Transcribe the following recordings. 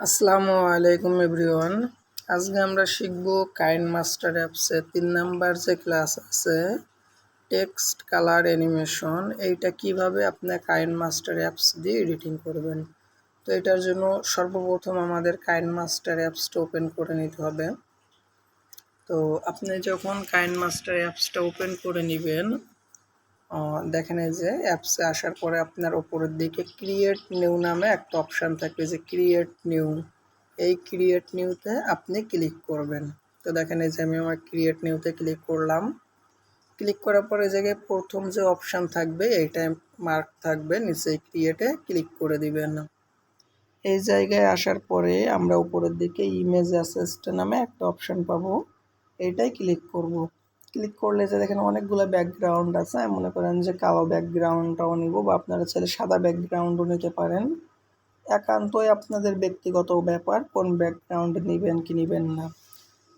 আসসালামু আলাইকুম, এভরিওয়ান। আজকে আমরা শিখব কাইন মাস্টার অ্যাপসে তিন নাম্বার যে ক্লাস আছে, টেক্সট, কালার, অ্যানিমেশন, এইটা কীভাবে আপনি কাইন মাস্টার অ্যাপস দিয়ে এডিটিং করবেন। তো এটার জন্য সর্বপ্রথম আমাদের কাইন মাস্টার অ্যাপসটা ওপেন করে নিতে হবে। তো আপনি যখন কাইন মাস্টার অ্যাপসটা ওপেন করে নেবেন দেখেন এই যে অ্যাপসে আসার পরে আপনার ওপরের দিকে ক্রিয়েট নিউ নামে একটা অপশান থাকবে যে ক্রিয়েট নিউ এই ক্রিয়েট নিউতে আপনি ক্লিক করবেন। তো দেখেন এই যে আমি আমার ক্রিয়েট নিউতে ক্লিক করলাম। ক্লিক করার পরে জায়গায় প্রথম যে অপশান থাকবে এইটা মার্ক থাকবে, নিচে ক্রিয়েটে ক্লিক করে দিবেন। এই জায়গায় আসার পরে আমরা উপরের দিকে ইমেজ অ্যাসেস্ট নামে একটা অপশান পাবো। এটাই ক্লিক করব। ক্লিক করলে যে দেখেন অনেকগুলো ব্যাকগ্রাউন্ড আছে, আমি মনে করেন যে কালো ব্যাকগ্রাউন্ডটাও নিব বা আপনারা চাইলে সাদা ব্যাকগ্রাউন্ডও নিতে পারেন। একান্তই আপনাদের ব্যক্তিগত ব্যাপার, কোন ব্যাকগ্রাউন্ড নেবেন কি নেবেন না।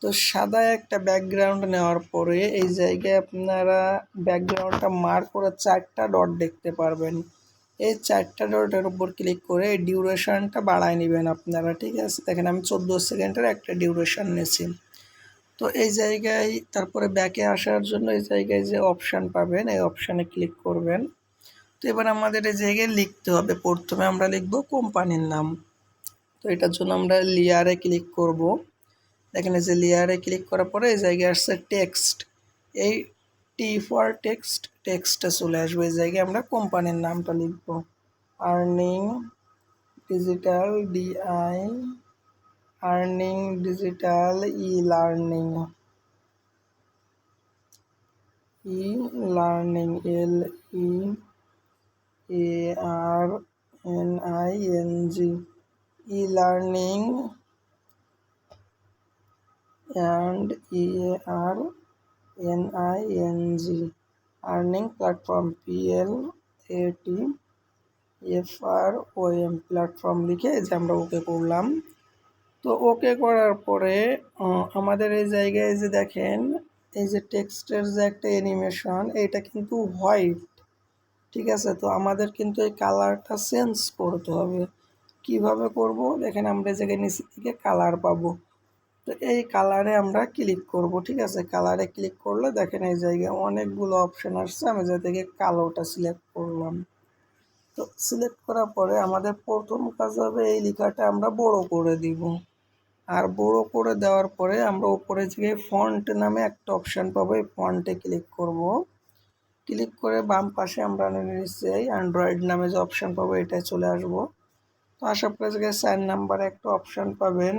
তো সাদা একটা ব্যাকগ্রাউন্ড নেওয়ার পরে এই জায়গায় আপনারা ব্যাকগ্রাউন্ডটা মার করে চারটা ডট দেখতে পারবেন। এই চারটা ডটের উপর ক্লিক করে ডিউরেশনটা বাড়ায় নেবেন আপনারা, ঠিক আছে? দেখেন আমি চোদ্দ সেকেন্ডের একটা ডিউরেশন নিয়েছি। তো এই জায়গায় তারপরে ব্যাকে আসার জন্য এই জায়গায় যে অপশান পাবেন, এই অপশানে ক্লিক করবেন। তো এবার আমাদের এই জায়গায় লিখতে হবে। প্রথমে আমরা লিখব কোম্পানির নাম। তো এটার জন্য আমরা লিয়ারে ক্লিক করব। দেখেন এই যে লিয়ারে ক্লিক করার পরে এই জায়গায় আসছে টেক্সট এই টি ফর টেক্সট টেক্সটে চলে আসবে। এই জায়গায় আমরা কোম্পানির নামটা লিখব। Earning digital DI earning, digital E learning E learning L E A R N I N G. E learning and E A R N I N G. Earning platform, P L A T, F R O M platform লিখে যে আমরা ওকে করলাম তো ওকে করার পরে আমাদের এই জায়গায় যে দেখেন, এই যে টেক্সটের যে একটা অ্যানিমেশন এটা কিন্তু হোয়াইট ঠিক আছে? তো আমাদের কিন্তু এই কালারটা চেঞ্জ করতে হবে। কীভাবে করব? দেখেন আমরা এই জায়গায় নিচে থেকে কালার পাবো। তো এই কালারে আমরা ক্লিক করব, ঠিক আছে? কালারে ক্লিক করলে দেখেন এই জায়গায় অনেকগুলো অপশান আসছে। আমি যা থেকে কালোটা সিলেক্ট করলাম। তো সিলেক্ট করার পরে আমাদের প্রথম কাজ হবে এই লেখাটা আমরা বড় করে দিব। আর বড় করে দেওয়ার পরে আমরা উপরে যে ফন্ট নামে একটা অপশান পাবো, এই ফন্টে ক্লিক করব। ক্লিক করে বাম পাশে আমরা নিশ্চয়ই অ্যান্ড্রয়েড নামে যে অপশান পাবো এটাই চলে আসব। তো আসার পরে জায়গায় চার নাম্বারে একটা অপশান পাবেন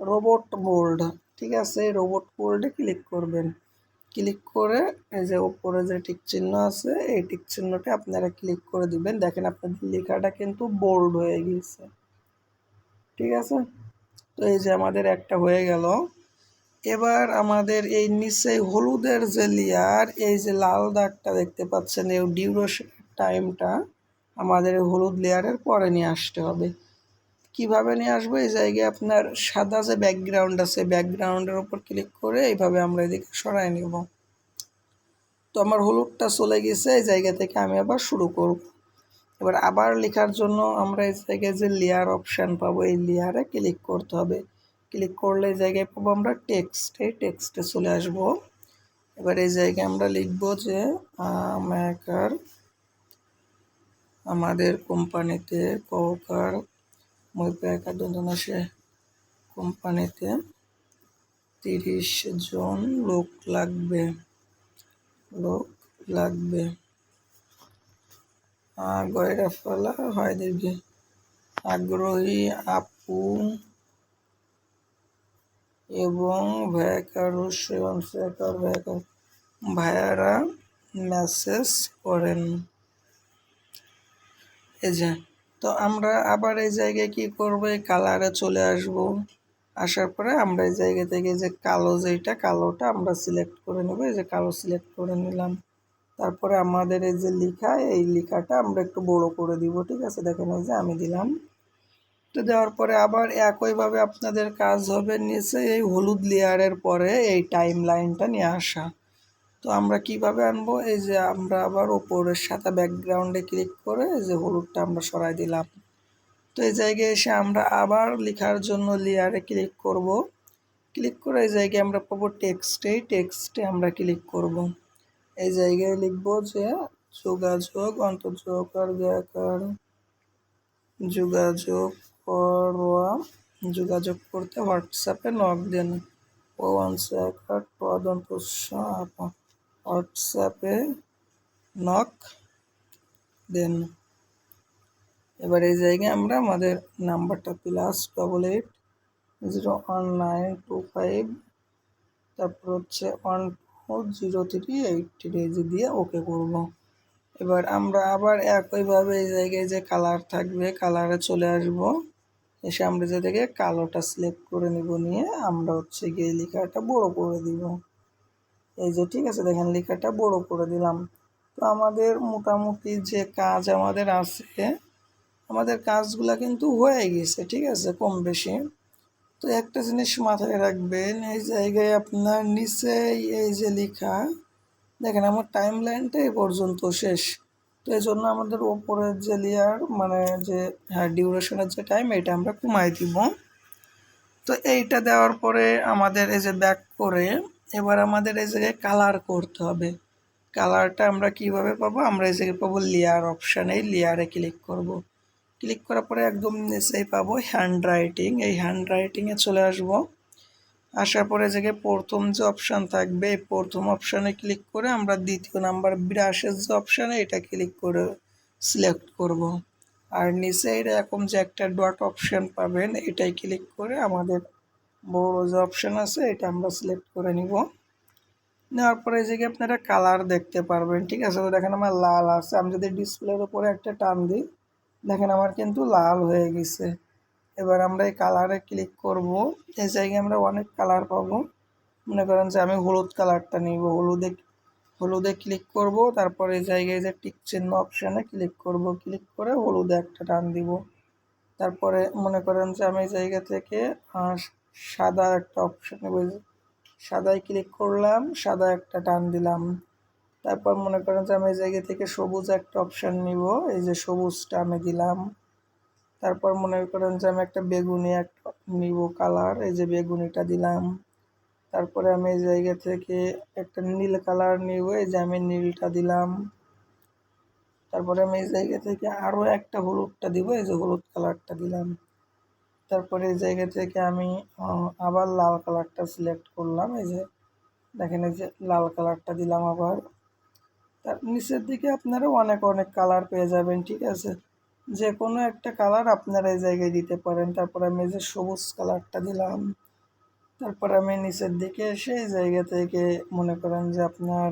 রোবট বোল্ড ঠিক আছে? রোবট বোল্ডে ক্লিক করবেন। ক্লিক করে এই যে ওপরে যে টিক চিহ্ন আছে, এই টিক চিহ্নটা আপনারা ক্লিক করে দিবেন। দেখেন আপনাদের লেখাটা কিন্তু বোল্ড হয়ে গিয়েছে। ঠিক আছে? তো এই যে আমাদের একটা হয়ে গেল। এবার আমাদের এই নিচে হলুদের যে লেয়ার এই যে লাল দাগটা দেখতে পাচ্ছেন, এই ডিউরেশন টাইমটা আমাদের হলুদ লেয়ারের পরে নিয়ে আসতে হবে। কীভাবে নিয়ে আসব? এই জায়গায় আপনার সাদা যে ব্যাকগ্রাউন্ড আছে ব্যাকগ্রাউন্ডের উপর ক্লিক করে এইভাবে আমরা এদিকে সরাই নেব। তো আমার হলুদটা চলে গেছে, এই জায়গা থেকে আমি আবার শুরু করব। এবার আবার লেখার জন্য আমরা এই জায়গায় যে লেয়ার অপশান পাবো, এই লেয়ারে ক্লিক করতে হবে। ক্লিক করলে এই জায়গায় পাবো আমরা টেক্সট এই টেক্সটে চলে আসব। এবার এই জায়গায় আমরা লিখব যে মেকার আমাদের কোম্পানিতে কৌকার মৈপায়কার আসে কোম্পানিতে তিরিশ জন লোক লাগবে লোক লাগবে। গয়রা ফলা হয় দেখবি আগ্রহী আপু এবং ভ্যাকার এবং ভ্যাকার ভ্যাকার ভাইয়ারা মেসেজ করেন। এই যে, তো আমরা আবার এই জায়গায় কি করব? এই কালারে চলে আসব। আসার পরে আমরা এই জায়গা থেকে যে কালো যেটা কালোটা আমরা সিলেক্ট করে নেব। এই যে কালো সিলেক্ট করে নিলাম। তারপরে আমাদের এই যে লেখা, এই লেখাটা আমরা একটু বড় করে দিব, ঠিক আছে? দেখেন এই যে আমি দিলাম। তো দেওয়ার পরে আবার একইভাবে আপনাদের কাজ হবে নিচে এই হলুদ লেয়ারের পরে এই টাইম লাইনটা নিয়ে আসা। তো আমরা কীভাবে আনব? এই যে আমরা আবার ওপরের সাদা ব্যাকগ্রাউন্ডে ক্লিক করে এই যে হলুদটা আমরা সরাই দিলাম। তো এই জায়গায় এসে আমরা আবার লেখার জন্য লেয়ারে ক্লিক করব। ক্লিক করে এই জায়গায় আমরা পাবো টেক্সটে টেক্সটে আমরা ক্লিক করব। এই জায়গায় লিখব যে যোগাযোগ অন্তর্যোগ আর গ্যাকার যোগাযোগ করওয়া, যোগাযোগ করতে হোয়াটসঅ্যাপে নক দেন। ও হোয়াটসঅ্যাপে নক দেন। এবার এই জায়গায় আমরা আমাদের নাম্বারটা plus double eight zero one nine two five তারপর হচ্ছে one two zero three eight three দিয়ে ওকে করব। এবার আমরা আবার একইভাবে এই জায়গায় যে কালার থাকবে, কালারে চলে আসব। এসে আমরা যে থেকে কালোটা সিলেক্ট করে নিব নিয়ে আমরা হচ্ছে গিয়ে লেখাটা বড় করে দিব। এই যে ঠিক আছে, দেখেন লেখাটা বড় করে দিলাম। তো আমাদের মোটামুটি যে কাজ আমাদের আছে, আমাদের কাজগুলো কিন্তু হয়ে গেছে, ঠিক আছে, কম বেশি। তো একটা জিনিস মাথায় রাখবেন, এই জায়গায় আপনার নিচে এই যে লেখা, দেখেন আমার টাইম লাইনটা এ পর্যন্ত শেষ। তো এই জন্য আমাদের ওপরের যে লেয়ার মানে যে হ্যাঁ ডিউরেশনের যে টাইম এটা আমরা কমাই দিব। তো এইটা দেওয়ার পরে আমাদের এই যে ব্যাক করে, এবার আমাদের এই জায়গায় কালার করতে হবে। কালারটা আমরা কীভাবে পাবো? আমরা এই জায়গায় পাবো লেয়ার অপশানে লেয়ারে ক্লিক করব। ক্লিক করার পরে একদম নিচেই পাবো হ্যান্ড রাইটিং এই হ্যান্ড রাইটিংয়ে চলে আসব। আসার পরে যে প্রথম যে অপশান থাকবে, এই প্রথম অপশানে ক্লিক করে আমরা দ্বিতীয় নাম্বার ব্রাশের যে অপশানে এটা ক্লিক করে সিলেক্ট করব। আর নিচে এরকম যে একটা ডট অপশান পাবেন, এটাই ক্লিক করে আমাদের বড় যে অপশান আছে, এটা আমরা সিলেক্ট করে নিব। নেওয়ার পরে জায়গায় আপনারা কালার দেখতে পারবেন, ঠিক আছে? তো দেখেন আমার লাল আছে। আমি যদি ডিসপ্লের উপরে একটা টান দিই দেখেন আমার কিন্তু লাল হয়ে গেছে। এবার আমরা এই কালারে ক্লিক করব। এই জায়গায় আমরা অনেক কালার পাবো। মনে করেন যে আমি হলুদ কালারটা নিব। হলুদে হলুদে ক্লিক করব। তারপর এই জায়গায় যে টিক চিহ্ন অপশানে ক্লিক করব। ক্লিক করে হলুদে একটা টান দিব। তারপরে মনে করেন যে আমি এই জায়গা থেকে সাদা একটা অপশান সাদায় ক্লিক করলাম, সাদা একটা টান দিলাম। তারপর মনে করেন যে আমি এই জায়গা থেকে সবুজ একটা অপশান নিব। এই যে সবুজটা আমি দিলাম। তারপর মনে করেন যে আমি একটা বেগুনি একটা নিব কালার এই যে বেগুনিটা দিলাম। তারপরে আমি এই জায়গা থেকে একটা নীল কালার নিব, এই যে আমি নীলটা দিলাম। তারপরে আমি এই জায়গা থেকে আরও একটা হলুদটা দিব, এই যে হলুদ কালারটা দিলাম। তারপরে এই জায়গা থেকে আমি আবার লাল কালারটা সিলেক্ট করলাম। এই যে দেখেন এই যে লাল কালারটা দিলাম আবার। তার নিচের দিকে আপনারা অনেক অনেক কালার পেয়ে যাবেন, ঠিক আছে? যে কোনো একটা কালার আপনারা এই জায়গায় দিতে পারেন। তারপর আমি যে সবুজ কালারটা দিলাম। তারপর আমি নিচের দিকে এসে এই জায়গা থেকে মনে করেন যে আপনার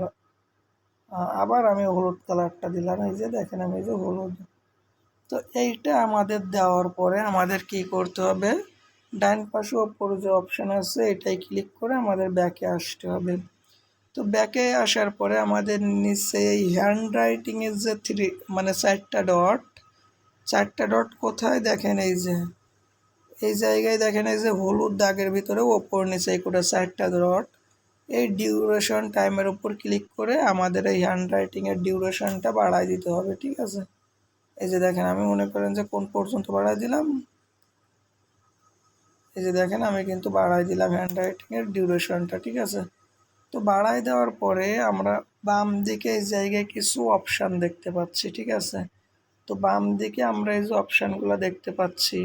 আবার আমি হলুদ কালারটা দিলাম। এই যে দেখেন আমি যে হলুদ। তো এইটা আমাদের দেওয়ার পরে আমাদের কি করতে হবে? ডান পাশে ওপরে যে অপশান আছে, এটাই ক্লিক করে আমাদের ব্যাকে আসতে হবে। তো ব্যাকে আসার পরে আমাদের নিচে এই হ্যান্ড রাইটিংয়ের যে থ্রি মানে চারটা ডট চারটা ডট কোথায় দেখেন এই যে, এই জায়গায় দেখেন এই যে হলুদ দাগের ভিতরে ওপর নিচে করে চারটা ডট এই ডিউরেশন টাইমের উপর ক্লিক করে আমাদের এই হ্যান্ড রাইটিংয়ের ডিউরেশনটা বাড়াই দিতে হবে, ঠিক আছে? এই যে দেখেন, আমি মনে করেন যে কোন পর্যন্ত বাড়াই দিলাম? এই যে দেখেন, আমি কিন্তু বাড়াই দিলাম হ্যান্ড রাইটিংয়ের ডিউরেশনটা ঠিক আছে? তো বাড়াই দেওয়ার পরে আমরা বাম দিকে এই জায়গায় কিছু অপশান দেখতে পাচ্ছি, ঠিক আছে? তো বাম দিকে আমরা এই যে অপশানগুলো দেখতে পাচ্ছি,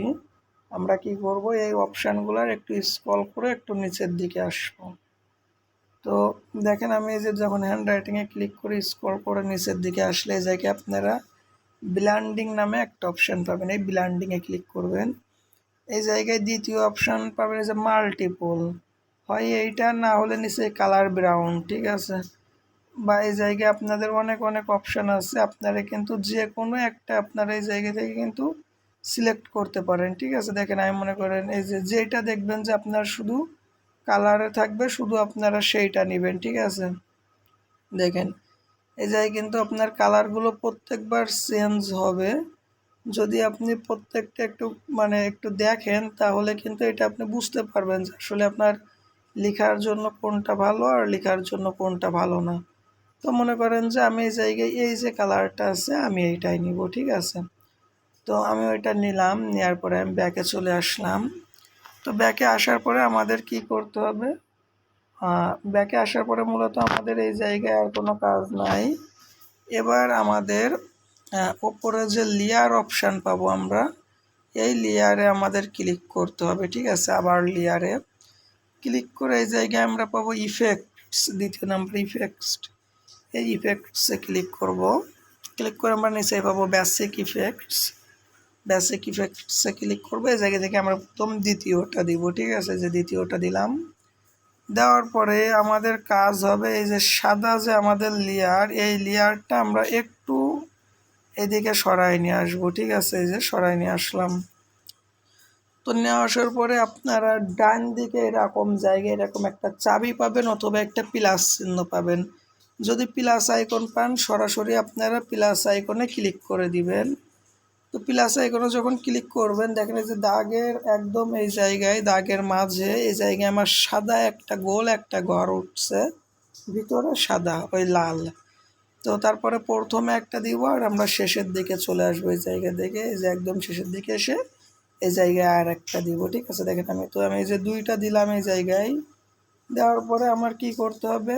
আমরা কি করব? এই অপশানগুলোর একটু স্ক্রল করে একটু নিচের দিকে আসব। তো দেখেন আমি এই যে যখন হ্যান্ড রাইটিংয়ে ক্লিক করে স্ক্রল করে নিচের দিকে আসলে এই জায়গায় আপনারা ব্ল্যান্ডিং নামে একটা অপশান পাবেন। এই ব্ল্যান্ডিংয়ে ক্লিক করবেন। এই জায়গায় দ্বিতীয় অপশান পাবেন এই যে মাল্টিপল হয় এইটা না হলে নিচে কালার ব্রাউন ঠিক আছে? বা এই জায়গায় আপনাদের অনেক অনেক অপশান আছে। আপনারা কিন্তু যে কোনো একটা আপনারা এই জায়গা থেকে কিন্তু সিলেক্ট করতে পারেন, ঠিক আছে? দেখেন, আমি মনে করেন এই যে, যেটা দেখবেন যে আপনার শুধু কালারে থাকবে, শুধু আপনারা সেইটা নেবেন, ঠিক আছে? দেখেন, এই জায়গায় কিন্তু আপনার কালারগুলো প্রত্যেকবার চেঞ্জ হবে। যদি আপনি প্রত্যেকটা একটু মানে একটু দেখেন, তাহলে কিন্তু এটা আপনি বুঝতে পারবেন যে আসলে আপনার লেখার জন্য কোনটা ভালো আর লেখার জন্য কোনটা ভালো না। তো মনে করেন যে আমি এই জায়গায় এই যে কালারটা আছে, আমি এইটাই নিব, ঠিক আছে? তো আমি ওইটা নিলাম নেওয়ার পরে আমি ব্যাকে চলে আসলাম। তো ব্যাকে আসার পরে আমাদের কি করতে হবে? ব্যাকে আসার পরে মূলত আমাদের এই জায়গায় আর কোনো কাজ নাই। এবার আমাদের ওপরে যে লেয়ার অপশান পাবো আমরা, এই লেয়ারে আমাদের ক্লিক করতে হবে, ঠিক আছে? আবার লেয়ারে ক্লিক করে এই জায়গায় আমরা পাবো ইফেক্টস দ্বিতীয় নাম্বার ইফেক্টস এই ইফেক্টসে ক্লিক করব। ক্লিক করে আমরা নিচে পাবো বেসিক ইফেক্টস বেসিক ইফেক্টসে ক্লিক করব। এই জায়গা থেকে আমরা প্রথম দ্বিতীয়টা দিব, ঠিক আছে? যে দ্বিতীয়টা দিলাম। দেওয়ার পরে আমাদের কাজ হবে এই যে সাদা যে আমাদের লেয়ার এই লেয়ারটা আমরা একটু এদিকে সরাই নিয়ে আসব, ঠিক আছে? এই যে সরাই নিয়ে আসলাম। তো নিয়ে আসার পরে আপনারা ডান দিকে এরকম জায়গায় এরকম একটা চাবি পাবেন অথবা একটা প্লাস চিহ্ন পাবেন। যদি প্লাস আইকন পান, সরাসরি আপনারা প্লাস আইকনে ক্লিক করে দিবেন। তো প্লাস আইকনে যখন ক্লিক করবেন, দেখেন যে দাগের একদম এই জায়গায়, দাগের মাঝে, এই জায়গায় আমার সাদা একটা গোল একটা ঘর উঠছে, ভিতরে সাদা, ওই লাল। তো তারপরে প্রথমে একটা দিব আর আমরা শেষের দিকে চলে আসব এই জায়গা থেকে এই যে একদম শেষের দিকে এসে এই জায়গায় আর একটা দিব, ঠিক আছে? দেখেন আমি তো, আমি এই যে দুইটা দিলাম এই জায়গায়। দেওয়ার পরে আমার কি করতে হবে?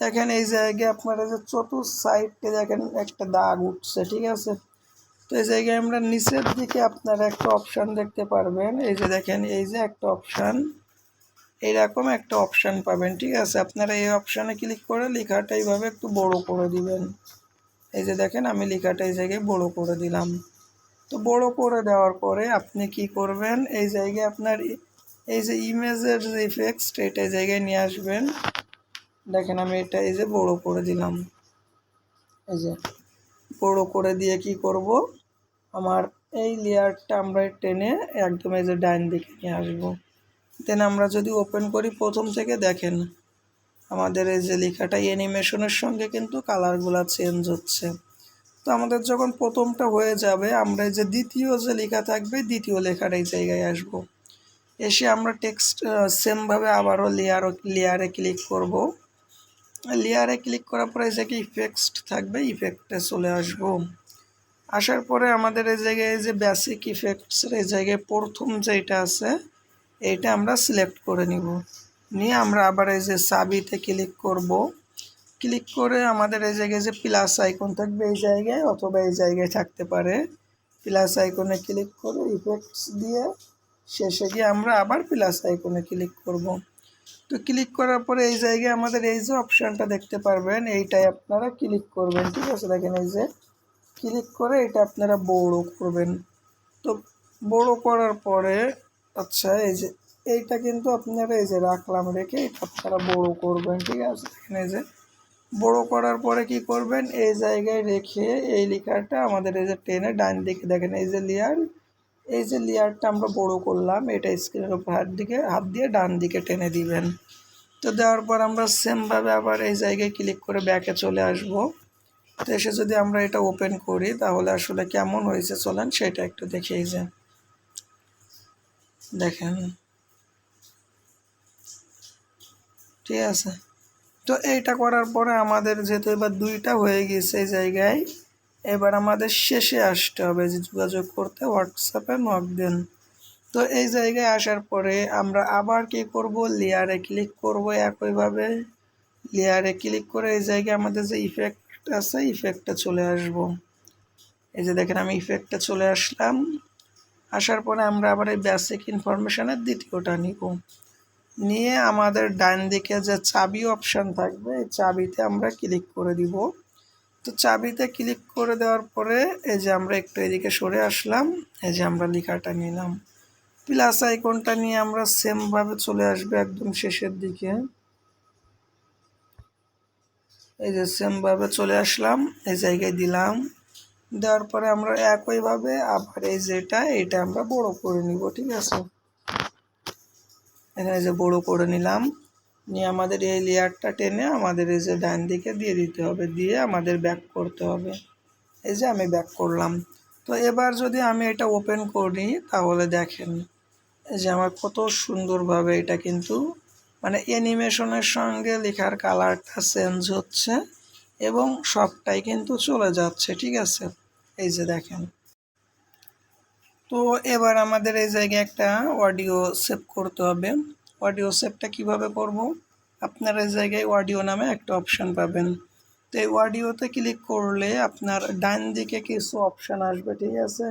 দেখেন এই জায়গায় আপনার যে চতুর সাইডকে দেখেন একটা দাগ উঠছে, ঠিক আছে? তো এই জায়গায় আমরা নিচের দিকে আপনারা একটা অপশান দেখতে পারবেন। এই যে দেখেন, এই যে একটা অপশান। এইরকম একটা অপশান পাবেন, ঠিক আছে? আপনারা এই অপশানে ক্লিক করে লেখাটা এইভাবে একটু বড় করে দিবেন। এই যে দেখেন, আমি লেখাটা এই জায়গায় বড় করে দিলাম। তো বড় করে দেওয়ার পরে আপনি কি করবেন? এই জায়গায় আপনার এই যে ইমেজের যে ইফেক্টস এটা জায়গায় নিয়ে আসবেন। দেখেন আমি এটা এই যে বড় করে দিলাম। এই যে বড় করে দিয়ে কি করব? আমার এই লেয়ারটা আমরা টেনে একদম এই যে ডাইন দিকে নিয়ে আসব। দেন আমরা যদি ওপেন করি, প্রথম থেকে দেখেন আমাদের এই যে লেখাটা অ্যানিমেশনের সঙ্গে কিন্তু কালারগুলো চেঞ্জ হচ্ছে। তো আমাদের যখন প্রথমটা হয়ে যাবে, আমরা যে দ্বিতীয় যে লেখা থাকবে, দ্বিতীয় লেখার এই জায়গায় আসব। এসে আমরা টেক্সট সেমভাবে আবারও লেয়ার লেয়ারে ক্লিক করব। লেয়ারে ক্লিক করার পরে এই জায়গায় ইফেক্টস থাকবে ইফেক্টে চলে আসব। আসার পরে আমাদের এই জায়গায় যে বেসিক ইফেক্টসের এই জায়গায় প্রথম যেটা আছে এইটা আমরা সিলেক্ট করে নিব। নিয়ে আমরা আবার এই যে সাবিতে ক্লিক করব। ক্লিক করে আমাদের এই জায়গায় যে প্লাস আইকন থাকবে এই জায়গায় অথবা এই জায়গায় থাকতে পারে। প্লাস আইকনে ক্লিক করে ইফেক্টস দিয়ে শেষে গিয়ে আমরা আবার প্লাস আইকনে ক্লিক করব। তো ক্লিক করার পরে এই জায়গায় আমাদের এই যে অপশানটা দেখতে পারবেন, এইটাই আপনারা ক্লিক করবেন, ঠিক আছে? দেখেন এই যে ক্লিক করে এটা আপনারা বড় করবেন। তো বড় করার পরে আচ্ছা এই যে এইটা কিন্তু আপনারা এই যে রাখলাম রেখে এটা আপনারা বড় করবেন, ঠিক আছে? দেখেন এই যে বড় করার পরে কি করবেন? এই জায়গায় রেখে এই লেখাটা আমাদের এই যে টেনে ডান দিকে দেখেন, এই যে লেয়ার, এই যে লেয়ারটা আমরা বড় করলাম, এটা স্ক্রিনের উপর হাত দিকে, হাত দিয়ে ডান দিকে টেনে দিবেন। তো দেওয়ার পর আমরা সেমভাবে আবার এই জায়গায় ক্লিক করে ব্যাকে চলে আসব। তো এসে যদি আমরা এটা ওপেন করি, তাহলে আসলে কেমন হয়েছে চলেন সেটা একটু দেখেই যে। দেখেন। ঠিক আছে? তো এইটা করার পরে আমাদের যেহেতু এবার দুইটা হয়ে গেছে এই জায়গায়, এবার আমাদের শেষে আসতে হবে যে যোগাযোগ করতে, হোয়াটসঅ্যাপে নক দেন। তো এই জায়গায় আসার পরে আমরা আবার কি করব? লেয়ারে ক্লিক করব একইভাবে। লেয়ারে ক্লিক করে এই জায়গায় আমাদের যে ইফেক্ট আছে ইফেক্টটা চলে আসব। এই যে দেখেন আমি ইফেক্টটা চলে আসলাম। আসার পরে আমরা আবার এই বেসিক ইনফরমেশানের দ্বিতীয়টা নিব। নিয়ে আমাদের ডান দিকে যে চাবি অপশান থাকবে, এই চাবিতে আমরা ক্লিক করে দিব। তো চাবিতে ক্লিক করে দেওয়ার পরে এই যে আমরা একটু এদিকে সরে আসলাম, এই যে আমরা লেখাটা নিলাম। প্লাস আইকনটা নিয়ে আমরা সেমভাবে চলে আসবে একদম শেষের দিকে। এই যে সেমভাবে চলে আসলাম, এই জায়গায় দিলাম। দেওয়ার পরে আমরা একইভাবে আবার এই যেটা, এটা আমরা বড় করে নিব, ঠিক আছে? এখানে যে বড় করে নিলাম, নিয়ে আমাদের এই লেয়ারটা টেনে আমাদের এই যে ডান দিকে দিয়ে দিতে হবে, দিয়ে আমাদের ব্যাক করতে হবে। এই যে আমি ব্যাক করলাম। তো এবার যদি আমি এটা ওপেন করি, তাহলে দেখেন, এই যে আমার কত সুন্দরভাবে এটা কিন্তু মানে অ্যানিমেশনের সঙ্গে লেখার কালারটা চেঞ্জ হচ্ছে এবং সবটাই কিন্তু চলে যাচ্ছে, ঠিক আছে? এই যে দেখেন। তো এবার আমাদের এই জায়গায় একটা অডিও সেভ করতে হবে। অডিও সেভটা কীভাবে করব? আপনার এই জায়গায় অডিও নামে একটা অপশান পাবেন। তো এই অডিওতে ক্লিক করলে আপনার ডান দিকে কিছু অপশান আসবে, ঠিক আছে?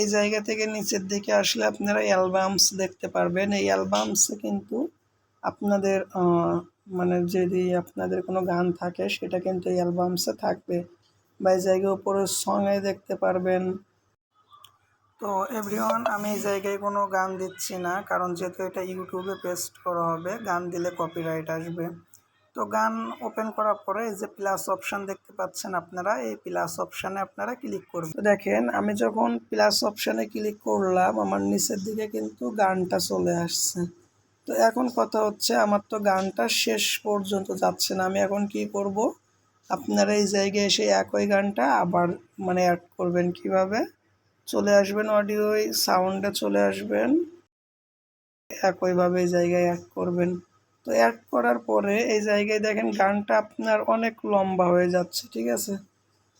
এই জায়গা থেকে নিচের দিকে আসলে আপনারা অ্যালবামস দেখতে পারবেন। এই অ্যালবামসে কিন্তু আপনাদের মানে যদি আপনাদের কোনো গান থাকে, সেটা কিন্তু এই অ্যালবামসে থাকবে। বা এই জায়গায় উপরে সঙে দেখতে পারবেন। তো এভরিওয়ান, আমি এই জায়গায় কোনো গান দিচ্ছি না, কারণ যেহেতু এটা ইউটিউবে পেস্ট করা হবে, গান দিলে কপিরাইট আসবে। তো গান ওপেন করার পরে এই যে প্লাস অপশান দেখতে পাচ্ছেন আপনারা, এই প্লাস অপশানে আপনারা ক্লিক করবেন। দেখেন, আমি যখন প্লাস অপশানে ক্লিক করলাম, আমার নিচের দিকে কিন্তু গানটা চলে আসছে। তো এখন কথা হচ্ছে, আমার তো গানটা শেষ পর্যন্ত যাচ্ছে না, আমি এখন কি করব? আপনারা এই জায়গায় এসে একই গানটা আবার মানে অ্যাড করবেন কীভাবে? চলে আসবেন অডিও সাউন্ডে চলে আসবেন। একইভাবে এই জায়গায় অ্যাড করবেন। তো অ্যাড করার পরে এই জায়গায় দেখেন গানটা আপনার অনেক লম্বা হয়ে যাচ্ছে, ঠিক আছে?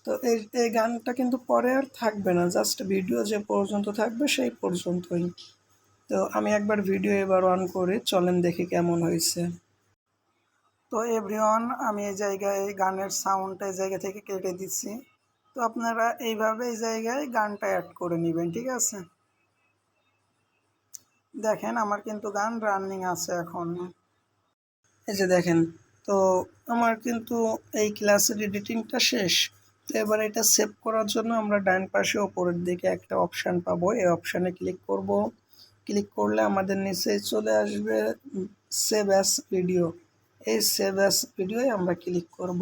তো এই এই গানটা কিন্তু পরে আর থাকবে না জাস্ট ভিডিও যে পর্যন্ত থাকবে সেই পর্যন্তই। তো আমি একবার ভিডিও এবার অন করে চলেন দেখি কেমন হয়েছে। তো এভরিওয়ান আমি এই জায়গায় গানের সাউন্ডটা এই জায়গা থেকে কেটে দিচ্ছি। তো আপনারা এইভাবে এই জায়গায় গানটা অ্যাড করে নেবেন, ঠিক আছে? দেখেন আমার কিন্তু গান রানিং আছে এখন। এই যে দেখেন, তো আমার কিন্তু এই ক্লাসের এডিটিংটা শেষ। তো এবার এটা সেভ করার জন্য আমরা ডান পাশে ওপরের দিকে একটা অপশান পাবো। এই অপশানে ক্লিক করব। ক্লিক করলে আমাদের নিচে চলে আসবে সেভ অ্যাস ভিডিও এই সেভ অ্যাস ভিডিওয় আমরা ক্লিক করব।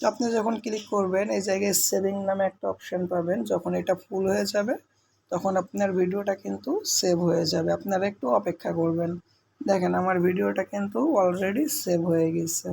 তো আপনি যখন ক্লিক করবেন, এই জায়গায় সেভিং নামে একটা অপশান পাবেন। যখন এটা ফুল হয়ে যাবে, তখন আপনার ভিডিওটা কিন্তু সেভ হয়ে যাবে। আপনারা একটু অপেক্ষা করবেন। দেখেন, আমার ভিডিওটা কিন্তু অলরেডি সেভ হয়ে গেছে।